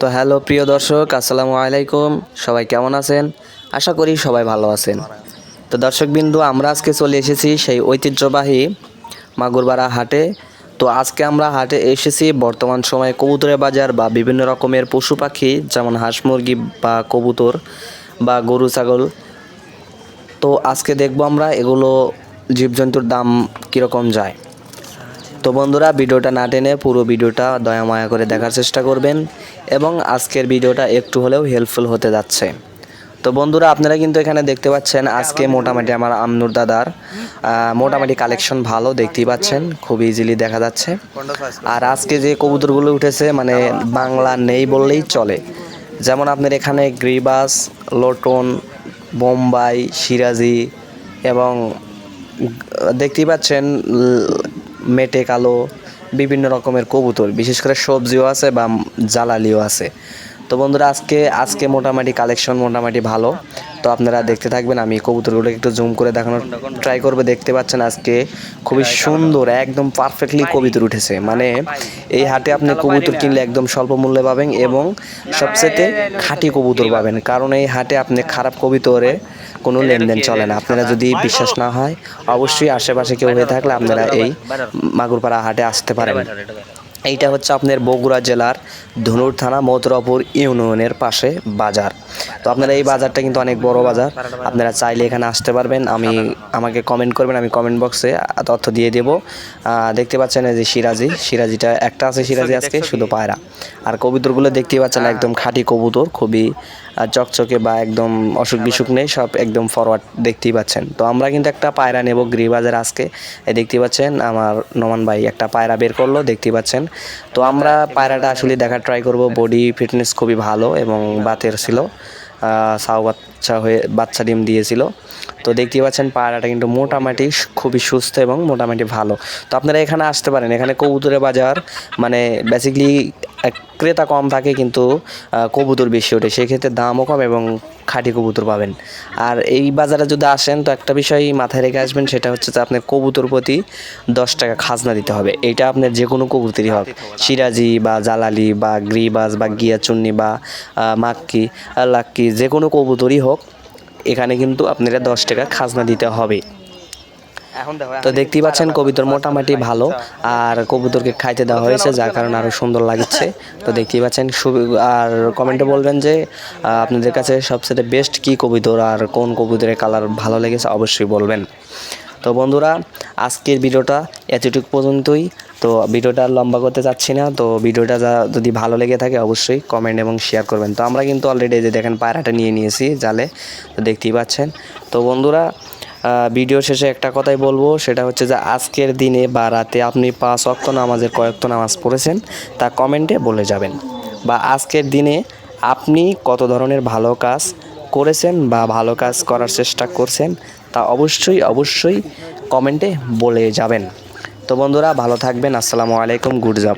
তো হ্যালো প্রিয় দর্শক, আসসালামু আলাইকুম। সবাই কেমন আছেন? আশা করি সবাই ভালো আছেন। তো দর্শকবিন্দু, আমরা আজকে চলে এসেছি সেই ঐতিহ্যবাহী মাগুরবাড়া হাটে। তো আজকে আমরা হাটে এসেছি বর্তমান সময়ে কবুতরের বাজার বা বিভিন্ন রকমের পশু পাখি, যেমন হাঁস মুরগি বা কবুতর বা গরু, ছাগল। তো আজকে দেখব আমরা এগুলো জীবজন্তুর দাম কীরকম যায়। তো বন্ধুরা, ভিডিওটা না টেনে পুরো ভিডিওটা দয়া মায়া করে দেখার চেষ্টা করবেন এবং আজকের ভিডিওটা একটু হলেও হেল্পফুল হতে যাচ্ছে। তো বন্ধুরা, আপনারা কিন্তু এখানে দেখতে পাচ্ছেন আজকে মোটামুটি আমার আমনুর দাদার মোটামুটি কালেকশন ভালো দেখতেই পাচ্ছেন, খুব ইজিলি দেখা যাচ্ছে। আর আজকে যে কবুতরগুলো উঠেছে মানে বাংলা নেই বললেই চলে। যেমন আপনার এখানে গ্রিবাস, লোটন, বোম্বাই, সিরাজি এবং দেখতেই পাচ্ছেন মেটে, কালো, বিভিন্ন রকমের কবুতর, বিশেষ করে সবজিও আছে বা জ্বালালিও আছে। তো বন্ধুরা, আজকে আজকে মোটামুটি কালেকশন মোটামুটি ভালো। তো আপনারা দেখতে থাকবেন, আমি কবুতরগুলো একটু জুম করে দেখানোর ট্রাই করবে। দেখতে পাচ্ছেন আজকে খুবই সুন্দর, একদম পারফেক্টলি কবুতর উঠেছে। মানে এই হাটে আপনি কবুতর কিনলে একদম স্বল্প মূল্যে পাবেন এবং সবচেয়ে খাঁটি কবুতর পাবেন। কারণ এই হাটে আপনি খারাপ কবিতরে কোনো লেনদেন চলে না। আপনারা যদি বিশ্বাস না হয়, অবশ্যই আশেপাশে কেউ হয়ে থাকলে আপনারা এই মাগুরপাড়া হাটে আসতে পারেন। এইটা হচ্ছে আপনার বগুড়া জেলার ধনুর থানা মথুরাপুর ইউনিয়নের পাশে বাজার। তো আপনারা এই বাজারটা কিন্তু অনেক বড় বাজার। আপনারা চাইলে এখানে আসতে পারবেন। আমি আমাকে কমেন্ট করবেন আমি কমেন্ট বক্সে তথ্য দিয়ে দেব। দেখতে পাচ্ছেন এই যে সিরাজি। সিরাজিটা একটা আছে সিরাজি আজকে শুধু পায়রা। আর কবুতরগুলো দেখতে পাচ্ছেন একদম খাঁটি কবুতর খুবই চকচকে বা একদম অসুখ বিসুখ নেই, সব একদম ফরওয়ার্ড দেখতেই পাচ্ছেন। তো আমরা কিন্তু একটা পায়রা নেব গৃহবাজার আজকে। এই দেখতেই পাচ্ছেন, আমার নমান ভাই একটা পায়রা বের করল, দেখতেই পাচ্ছেন। তো আমরা পায়রাটা আসলে দেখার ট্রাই করব। বডি ফিটনেস খুবই ভালো এবং বাতের ছিল। সাও বাচ্চা হয়ে, বাচ্চা ডিম দিয়েছিল। তো দেখতেই পাচ্ছেন পায়রাটা কিন্তু মোটামুটি খুবই সুস্থ এবং মোটামুটি ভালো। তো আপনারা এখানে আসতে পারেন। এখানে কবুতরের বাজার মানে বেসিকলি ক্রেতা কম থাকে কিন্তু কবুতর বেশি ওঠে। সেক্ষেত্রে দামও কম এবং খাঁটি কবুতর পাবেন। আর এই বাজারে যদি আসেন, তো একটা বিষয় মাথায় রেখে আসবেন, সেটা হচ্ছে যে আপনার কবুতর প্রতি দশ টাকা খাজনা দিতে হবে। এটা আপনার যে কোনো কবুতরই হোক। সিরাজি বা জালালি বা গ্রিবাজ বা গিয়াচুন্নি বা মাক্কি, লাক্কি যে কোনো কবুতরই হোক। এখানে কিন্তু আপনারা দশ টাকা খাজনা দিতে হবে। তো দেখতেই পাচ্ছেন কবুতর মোটামুটি ভালো আর কবুতরকে খাইতে দেওয়া হয়েছে যার কারণে আরও সুন্দর লাগছে। তো দেখতেই পাচ্ছেন আর কমেন্টে বলবেন যে আপনাদের কাছে সবচেয়ে বেস্ট কি কবুতর আর কোন কবুতরের কালার ভালো লেগেছে অবশ্যই বলবেন। তো বন্ধুরা আজকের ভিডিওটা এতটুকু পর্যন্তই। তো ভিডিওটা লম্বা করতে চাচ্ছি না, তো ভিডিওটা যা- যদি ভালো লেগে থাকে অবশ্যই কমেন্ট এবং শেয়ার করবেন। তো আমরা কিন্তু অলরেডি যে দেখেন পায়রাটা নিয়ে নিয়েছি জালে, তো দেখতেই পাচ্ছেন। তো বন্ধুরা ভিডিও শেষে একটা কথাই বলব, সেটা হচ্ছে যে আজকের দিনে বা রাতে আপনি পাঁচ অক্ত নামাজের কয়েকত নামাজ পড়েছেন, তা কমেন্টে বলে যাবেন। বা আজকের দিনে আপনি কত ধরনের ভালো কাজ করেছেন বা ভালো কাজ করার চেষ্টা করছেন, তা অবশ্যই অবশ্যই কমেন্টে বলে যাবেন। তো বন্ধুরা ভালো থাকবেন। আসসালামু আলাইকুম গুড জব।